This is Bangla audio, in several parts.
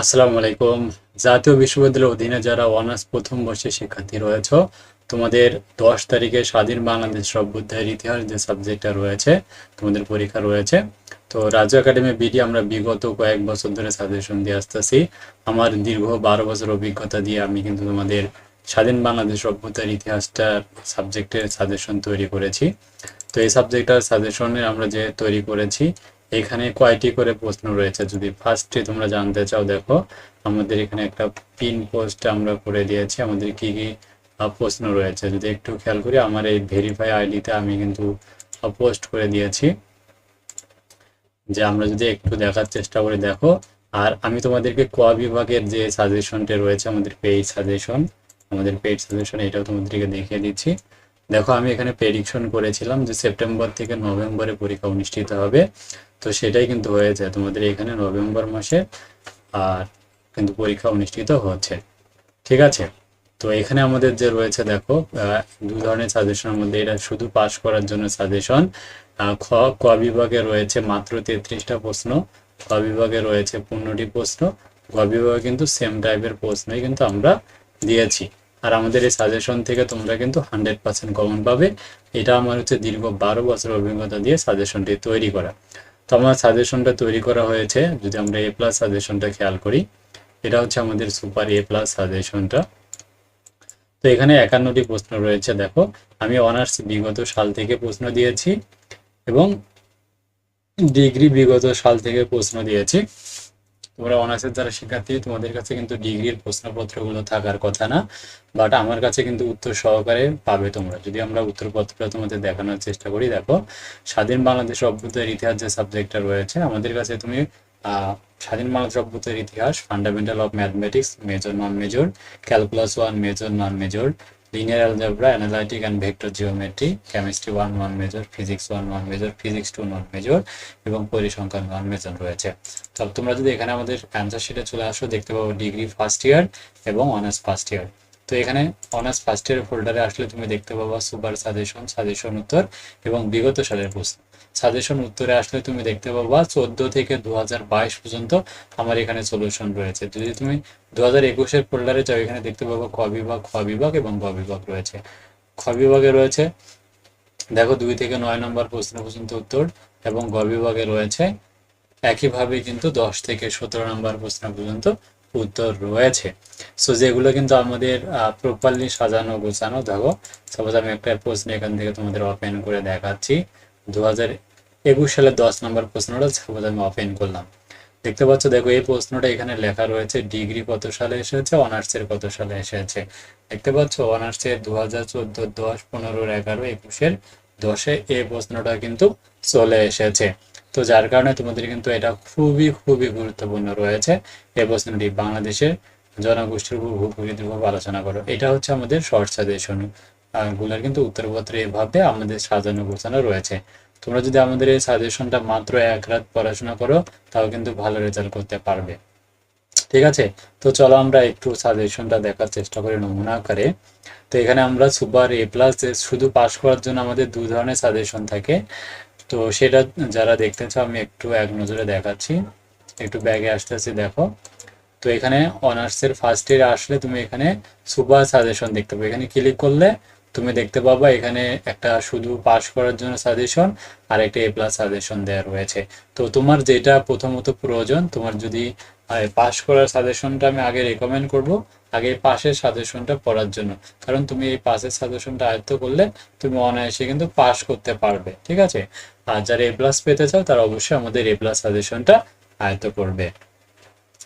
আসসালামু আলাইকুম। জাতীয় বিশ্ববিদ্যালয়ের অধীনে যারা অনার্স প্রথম বর্ষের শিক্ষার্থী রয়েছে, তোমাদের দশ তারিখে স্বাধীন বাংলাদেশ অভ্যুদয়ের ইতিহাস যে সাবজেক্টটা রয়েছে, তোমাদের পরীক্ষা রয়েছে। তো রাজ্য একাডেমি বিডি আমরা বিগত কয়েক বছর ধরে সাজেশন দিয়ে আসতেছি। আমার দীর্ঘ বারো বছর অভিজ্ঞতা দিয়ে আমি কিন্তু তোমাদের স্বাধীন বাংলাদেশ সভ্যতার ইতিহাসটা সাবজেক্টের সাজেশন তৈরি করেছি। তো এই সাবজেক্টটার সাজেশনের আমরা যে তৈরি করেছি এখানে কয়টি করে প্রশ্ন রয়েছে? যদি ফার্স্টে তোমরা জানতে চাও, দেখো। আমাদের এখানে একটা পিন পোস্ট আমরা করে দিয়েছি। আমাদের কি কি প্রশ্ন রয়েছে? যদি একটু খেয়াল করি, আমার এই ভেরিফাই আইডিতে আমি কিন্তু পোস্ট করে দিয়েছি। যে আমরা যদি একটু দেখার চেষ্টা করে, দেখো। আর আমি তোমাদেরকে ক বিভাগের যে সাজেশনটা রয়েছে, আমাদের পেইড সাজেশন আমাদের পেইড সাজেশন এটাও তোমাদেরকে দেখিয়ে দিচ্ছি। দেখো, আমি এখানে প্রেডিকশন করেছিলাম যে সেপ্টেম্বর থেকে নভেম্বরে পরীক্ষা অনুষ্ঠিত হবে। তো সেটাই কিন্তু হয়েছে। তোমাদের এখানে নভেম্বর মাসে আর কিন্তু পরীক্ষা অনুষ্ঠিত হচ্ছে। ঠিক আছে? তো এখানে আমাদের যে রয়েছে, দেখো দু ধরনের সাজেশনের মধ্যে। এটা শুধু পাস করার জন্য সাজেশন খ, ক বিভাগে রয়েছে মাত্র তেত্রিশটা প্রশ্ন। খ বিভাগে রয়েছে পনেরোটি প্রশ্ন। গ বিভাগে কিন্তু সেম টাইপের প্রশ্নই কিন্তু আমরা দিয়েছি। আর আমাদের এই সাজেশন থেকে তোমরা কিন্তু হান্ড্রেড পার্সেন্ট কমন পাবে। এটা আমার হচ্ছে দীর্ঘ বারো বছর অভিজ্ঞতা দিয়ে সাজেশনটি তৈরি করা। তো আমার সাজেশনটা তৈরি করা হয়েছে, যদি আমরা এ প্লাস সাজেশনটা খেয়াল করি, এটা হচ্ছে আমাদের সুপার এ প্লাস সাজেশনটা তো এখানে একান্নটি প্রশ্ন রয়েছে, দেখো। আমি অনার্স বিগত সাল থেকে প্রশ্ন দিয়েছি এবং ডিগ্রি বিগত সাল থেকে প্রশ্ন দিয়েছি। তোমরা অনার্সের যারা শিক্ষার্থী, তোমাদের কাছে কিন্তু ডিগ্রির প্রশ্নপত্রগুলো থাকার কথা না বাট আমার কাছে কিন্তু উত্তর সহকারে পাবে তোমরা। যদি আমরা উত্তরপত্রটা তোমাদের দেখানোর চেষ্টা করি, দেখো, স্বাধীন বাংলাদেশ অভ্যুদয়ের ইতিহাস যে সাবজেক্টটা রয়েছে, আমাদের কাছে তুমি স্বাধীন বাংলাদেশ অভ্যুদয়ের ইতিহাস fundamental of mathematics major non major calculus one major non major linear algebra analytic and vector geometry chemistry one one major physics one one major physics two non major এবং পরিসংখ্যান ওয়ান মেজর রয়েছে। তো তোমরা যদি এখানে আমাদের অ্যান্সার শিটে চলে আসো, দেখতে পাবো ডিগ্রি ফার্স্ট ইয়ার এবং অনার্স ফার্স্ট ইয়ার তো এখানে অনার্স ফার্স্ট ইয়ার ফোল্ডারে আসলে তুমি দেখতে পাবা সুপার সাজেশন সাজেশন উত্তর এবং বিগত সালের প্রশ্ন সাজেশন উত্তরে আসলে তুমি দেখতে পাবা চোদ্দ থেকে দু পর্যন্ত আমার এখানে সলিউশন রয়েছে। যদি তুমি দু হাজার একুশের ফোল্ডারে যাও, এখানে দেখতে পাবো ক বিভাগ, খ বিভাগ এবং গ বিভাগ রয়েছে। খ বিভাগে রয়েছে, দেখো দুই থেকে নয় নম্বর প্রশ্ন পর্যন্ত উত্তর এবং গ বিভাগে রয়েছে। একইভাবে কিন্তু দশ থেকে সতেরো নম্বর প্রশ্ন পর্যন্ত উত্তর রয়েছে। সো যেগুলো কিন্তু আমাদের প্রপারলি সাজানো, গোছানো, দেখো। সাপোজ আমি একটা প্রশ্ন এখান থেকে তোমাদের ওপেন করে দেখাচ্ছি। দু হাজার একুশ সালের দশ নম্বর প্রশ্নটা সাপোজ আমি ওপেন করলাম। দেখতে পাচ্ছ, দেখো, এই প্রশ্নটা এখানে লেখা রয়েছে, ডিগ্রি কত সালে এসেছে অনার্সের কত সালে এসেছে? দেখতে পাচ্ছ অনার্সের দু হাজার চোদ্দ, দশ পনেরোর এগারো, একুশের দশে এই প্রশ্নটা কিন্তু চলে এসেছে। তো যার কারণে তোমাদের কিন্তু এটা খুবই খুবই গুরুত্বপূর্ণ রয়েছে। এই প্রশ্নটি বাংলাদেশের জনগোষ্ঠীর উপর ভূপ্রকৃতির আলোচনা করো। এটা হচ্ছে আমাদের শর্ট সাজেশন। গুলার কিন্তু উত্তরপত্রে এভাবে আমাদের সাজানো গোছানো রয়েছে। তোমরা যদি আমাদের এই সাজেশনটা মাত্র এক রাত পড়াশোনা করো, তাও কিন্তু ভালো রেজাল্ট করতে পারবে। ঠিক আছে? তো চলো আমরা একটু সাজেশনটা দেখার চেষ্টা করি নমুনা আকারে। তো এখানে আমরা সুপার এ প্লাস শুধু পাস করার জন্য আমাদের দু ধরনের সাজেশন থাকে। তো সেটা যারা দেখতে চাও, আমি একটু এক নজরে দেখাচ্ছি। একটু ব্যাগে আসতেছি দেখো। তো এখানে অনার্সের ফার্স্ট ইয়ারে আসলে তুমি এখানে সুপার সাজেশন দেখতে পাবে। এখানে ক্লিক করলে তুমি দেখতে পাবা এখানে একটা শুধু পাস করার জন্য সাজেশন আর একটা এ প্লাস সাজেশন দেওয়া রয়েছে। তো তোমার যেটা প্রথমত প্রয়োজন, তোমার যদি পাস করার সাজেশনটা আমি আগে রেকমেন্ড করব আগে পাশের সাজেশনটা পড়ার জন্য। কারণ তুমি এই পাশের সাজেশনটা আয়ত্ত করলে তুমি অনায়াসে কিন্তু পাশ করতে পারবে, ঠিক আছে? আর যারা এ প্লাস পেতে চাও, তারা অবশ্যই আমাদের এ প্লাস সাজেশনটা আয়ত্ত করবে,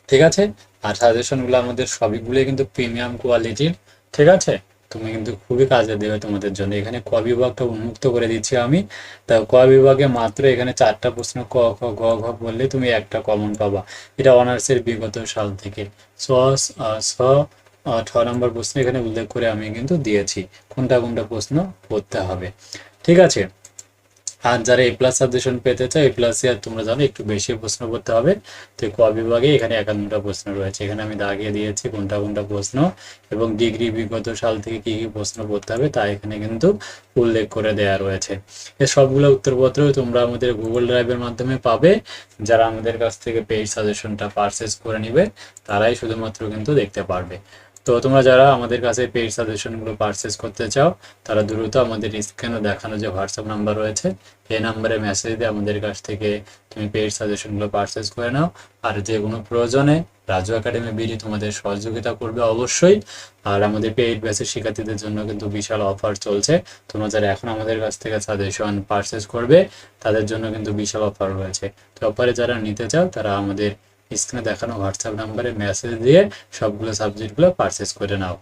ঠিক আছে? আর সাজেশনগুলো আমাদের সবইগুলোই কিন্তু প্রিমিয়াম কোয়ালিটির ঠিক আছে? তুমি কিন্তু খুবই কাজে দেবে তোমাদের জন্য। এখানে ক বিভাগটা উন্মুক্ত করে দিচ্ছি আমি। তা ক বিভাগে মাত্র এখানে চারটা প্রশ্ন ক খ গ ঘ বললে তুমি একটা কমন পাবা। এটা অনার্সের বিগত সাল থেকে। আহ, স ছ নম্বর প্রশ্ন এখানে উল্লেখ করে আমি কিন্তু দিয়েছি। কোনটা কোনটা প্রশ্ন করতে হবে। ঠিক আছে? আর যারা এ প্লাস সাজেশন পেতে চাও এ প্লাসে আর তোমরা জানো, একটু বেশি প্রশ্ন করতে হবে। তো ক বিভাগে এখানে একান্নটা প্রশ্ন রয়েছে। এখানে আমি দাগিয়ে দিয়েছি, কোনটা কোনটা প্রশ্ন, এবং ডিগ্রি বিগত সাল থেকে কি কি প্রশ্ন করতে হবে, তা এখানে কিন্তু উল্লেখ করে দেওয়া রয়েছে। এর সবগুলো উত্তরপত্র তোমরা আমাদের গুগল ড্রাইভের মাধ্যমে পাবে। যারা আমাদের কাছ থেকে পেইড সাজেশনটা পারচেস করে নিবে, তারাই শুধুমাত্র কিন্তু দেখতে পারবে। তো তোমরা যারা আমাদের কাছে পেইড সাজেশনগুলো পারচেস করতে চাও, তারা দ্রুত আমাদের স্ক্রিনে দেখানো যে হোয়াটসঅ্যাপ নাম্বার রয়েছে এই নাম্বারে মেসেজ দিয়ে আমাদের কাছ থেকে তুমি পেইড সাজেশনগুলো পারচেস করে নাও। আর যে কোনো প্রয়োজনে রাজু একাডেমি বিডি তোমাদের সহযোগিতা করবে অবশ্যই। আর আমাদের পেইড ব্যাচের শিক্ষার্থীদের জন্য কিন্তু বিশাল অফার চলছে। তোমরা যারা এখন আমাদের কাছ থেকে সাজেশন পারচেস করবে, তাদের জন্য কিন্তু বিশাল অফার রয়েছে। তো অফারে যারা নিতে চাও, তারা আমাদের স্ক্রিনে দেখানো হোয়াটসঅ্যাপ নাম্বারে মেসেজ দিয়ে সবগুলো সাবজেক্টগুলো পারচেস করে নাও।